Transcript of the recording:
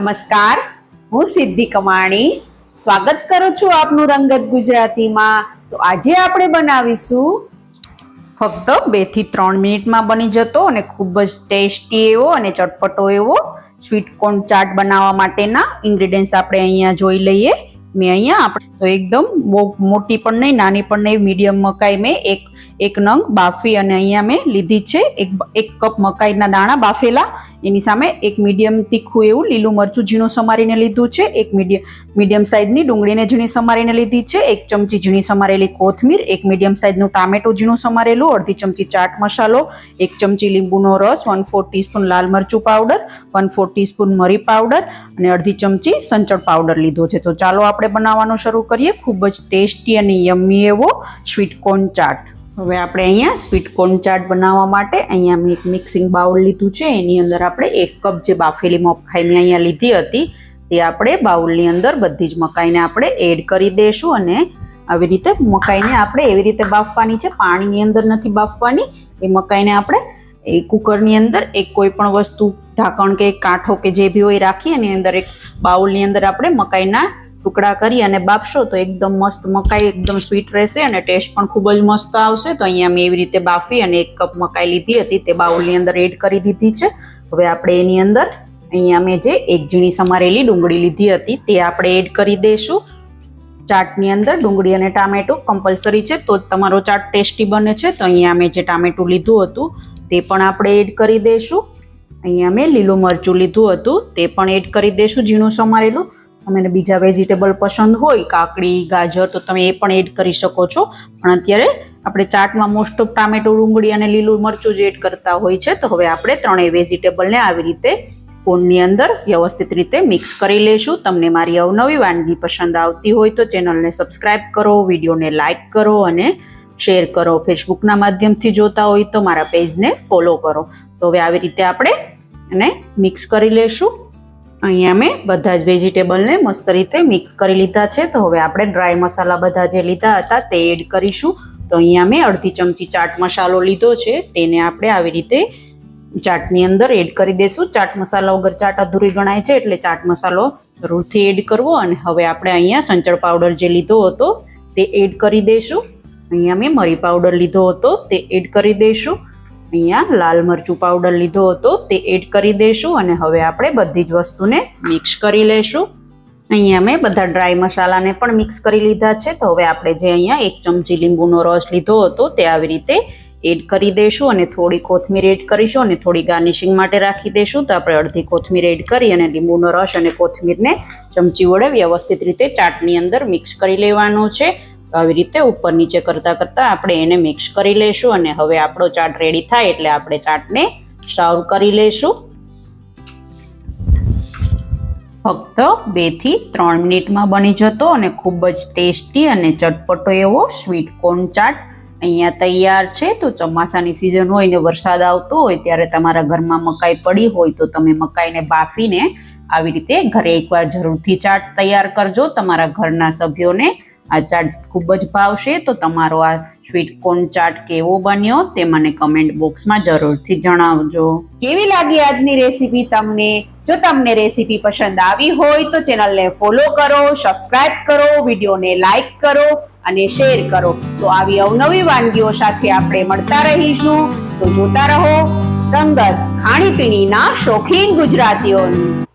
નમસ્કાર. હું સિદ્ધિ કમાણી. સ્વાગત કરું છું આપનું રંગત ગુજરાતીમાં. તો આજે આપણે બનાવીશું ફક્ત બેથી ત્રણ મિનિટમાં બની જતો અને ખૂબ જ ટેસ્ટી એવો અને ચટપટો એવો સ્વીટ કોર્ન ચાટ બનાવવા માટેના ઇન્ગ્રેડિયન્ટ્સ આપણે અહીંયા જોઈ લઈએ. મેં અહીંયા આપણે તો એકદમ બહુ મોટી પણ નહીં, નાની પણ નહીં મીડિયમ મકાઈ મેં એક એક નંગ બાફી અને અહીંયા મેં લીધી છે. એક એક કપ મકાઈના દાણા બાફેલા. એની સામે એક મીડિયમ તીખું એવું લીલું મરચું ઝીણું સમારીને લીધું છે. એક મીડિયમ મીડિયમ સાઇઝની ડુંગળીને ઝીણી સમારીને લીધી છે. એક ચમચી ઝીણી સમારેલી કોથમીર, એક મીડિયમ સાઇઝનું ટામેટું ઝીણું સમારેલું, અડધી ચમચી ચાટ મસાલો, એક ચમચી લીંબુનો રસ વન ફોર ટીસ્પૂન લાલ મરચું પાવડર વન ફોર ટીસ્પૂન મરી પાવડર અને અડધી ચમચી સંચળ પાવડર લીધો છે. તો ચાલો આપણે બનાવવાનું શરૂ કરીએ. ખૂબ જ ટેસ્ટી અને યમ્મી એવો સ્વીટ કોર્ન ચાટ હવે આપણે અહીંયા સ્વીટ કોર્ન ચાટ બનાવવા માટે અહીંયા મેં એક મિક્સિંગ બાઉલ લીધું છે. એની અંદર આપણે એક કપ જે બાફેલી મકાઈ અહીંયા લીધી હતી, તે આપણે બાઉલની અંદર બધી જ મકાઈને આપણે એડ કરી દઈશું અને આવી રીતે મકાઈને આપણે એવી રીતે બાફવાની છે. પાણીની અંદર નથી બાફવાની. એ મકાઈને આપણે એ કુકરની અંદર એક કોઈ પણ વસ્તુ, ઢાંકણ કે કાંઠો કે જે બી હોય રાખી એની અંદર એક બાઉલની અંદર આપણે મકાઈના ટુકડા કરી અને બાફશો તો એકદમ મસ્ત મકાઈ એકદમ સ્વીટ રહેશે અને ટેસ્ટ પણ ખૂબ જ મસ્ત આવશે. તો અહીંયા મેં એવી રીતે બાફી અને એક કપ મકાઈ લીધી હતી. તે બાઉલની અંદર એડ કરી દીધી છે. હવે આપણે એની અંદર અહીંયા મેં જે એક ઝીણી સમારેલી ડુંગળી લીધી હતી તે આપણે એડ કરી દઈશું. ચાટની અંદર ડુંગળી અને ટામેટું કમ્પલસરી છે. તો તમારો ચાટ ટેસ્ટી બને છે. તો અહીંયા મેં જે ટામેટું લીધું હતું તે પણ આપણે એડ કરી દઈશું. અહીંયા મેં લીલું મરચું લીધું હતું. તે પણ એડ કરી દઈશું ઝીણું સમારેલું. તમને બીજા વેજીટેબલ પસંદ હોય, કાકડી, ગાજર, તો તમે એ પણ એડ કરી શકો છો. પણ અત્યારે આપણે ચાટમાં મોસ્ટ ઓફ ટામેટું, ડુંગળી અને લીલું મરચું જ એડ કરતા હોય છે. તો હવે આપણે ત્રણેય વેજીટેબલને આવી રીતે કોનની અંદર વ્યવસ્થિત રીતે મિક્સ કરી લેશું. તમને મારી અવનવી વાનગી પસંદ આવતી હોય તો ચેનલને સબસ્ક્રાઈબ કરો, વિડીયોને લાઇક કરો અને શેર કરો. ફેસબુકના માધ્યમથી જોતા હોય તો મારા પેજને ફોલો કરો. તો હવે આવી રીતે આપણે એને મિક્સ કરી લેશું. અહીંયા મેં બધા જ વેજીટેબલને મસ્ત રીતે મિક્સ કરી લીધા છે. તો હવે આપણે ડ્રાય મસાલા બધા જે લીધા હતા તે એડ કરીશું. તો અહીંયા મેં અડધી ચમચી ચાટ મસાલો લીધો છે. તેને આપણે આવી રીતે ચાટની અંદર એડ કરી દઈશું ચાટ મસાલા વગર ચાટ અધૂરી ગણાય છે એટલે ચાટ મસાલો જરૂરથી એડ કરવો. અને હવે આપણે અહીંયા સંચળ પાવડર જે લીધો હતો તે એડ કરી દઈશું અહીંયા મેં મરી પાવડર લીધો હતો તે એડ કરી દઈશું અહીંયા લાલ મરચું પાવડર લીધો હતો તે એડ કરી દઈશું અને હવે આપણે બધી જ વસ્તુને મિક્સ કરી લઈશું અહીંયા મેં બધા ડ્રાય મસાલાને પણ મિક્સ કરી લીધા છે. તો હવે આપણે જે અહીંયા એક ચમચી લીંબુનો રસ લીધો હતો તે આવી રીતે એડ કરી દઈશું અને થોડી કોથમીર એડ કરીશું અને થોડી ગાર્નિશિંગ માટે રાખી દઈશું તો આપણે અડધી કોથમીર એડ કરી અને લીંબુનો રસ અને કોથમીરને ચમચી વડે વ્યવસ્થિત રીતે ચાટની અંદર મિક્સ કરી લેવાનું છે. આવી રીતે ઉપર નીચે કરતાં કરતાં આપણે એને મિક્સ કરી લઈશું અને હવે આપણો ચાટ રેડી થાય એટલે આપણે ચાટને સર્વ કરી લઈશું. ફક્ત બેથી ત્રણ મિનિટમાં બની જતો અને ખૂબ જ ટેસ્ટી અને ચટપટો એવો સ્વીટ કોર્ન ચાટ અહીંયા તૈયાર છે. તો ચોમાસાની સિઝન હોય ને વરસાદ આવતો હોય ત્યારે તમારા ઘરમાં મકાઈ પડી હોય તો તમે મકાઈને બાફીને આવી રીતે ઘરે એકવાર જરૂરથી ચાટ તૈયાર કરજો. તમારા ઘરના સભ્યોને આ ચાટ ખૂબ જ ભાવશે, તો તમારો આ સ્વીટ કોર્ન ચાટ કેવો બન્યો તે મને કમેન્ટ બોક્સમાં જરૂરથી જણાવજો. કેવી લાગી આજની રેસીપી તમને? જો તમને રેસીપી પસંદ આવી હોય તો ચેનલને ફોલો કરો સબસ્ક્રાઇબ કરો, વિડીયોને લાઇક કરો અને શેર કરો. તો આવી અવનવી વાનગીઓ સાથે આપણે મળતા રહીશું. તો જોતા રહો રંગત ખાણીપીણીના શોખીન ગુજરાતીઓનું.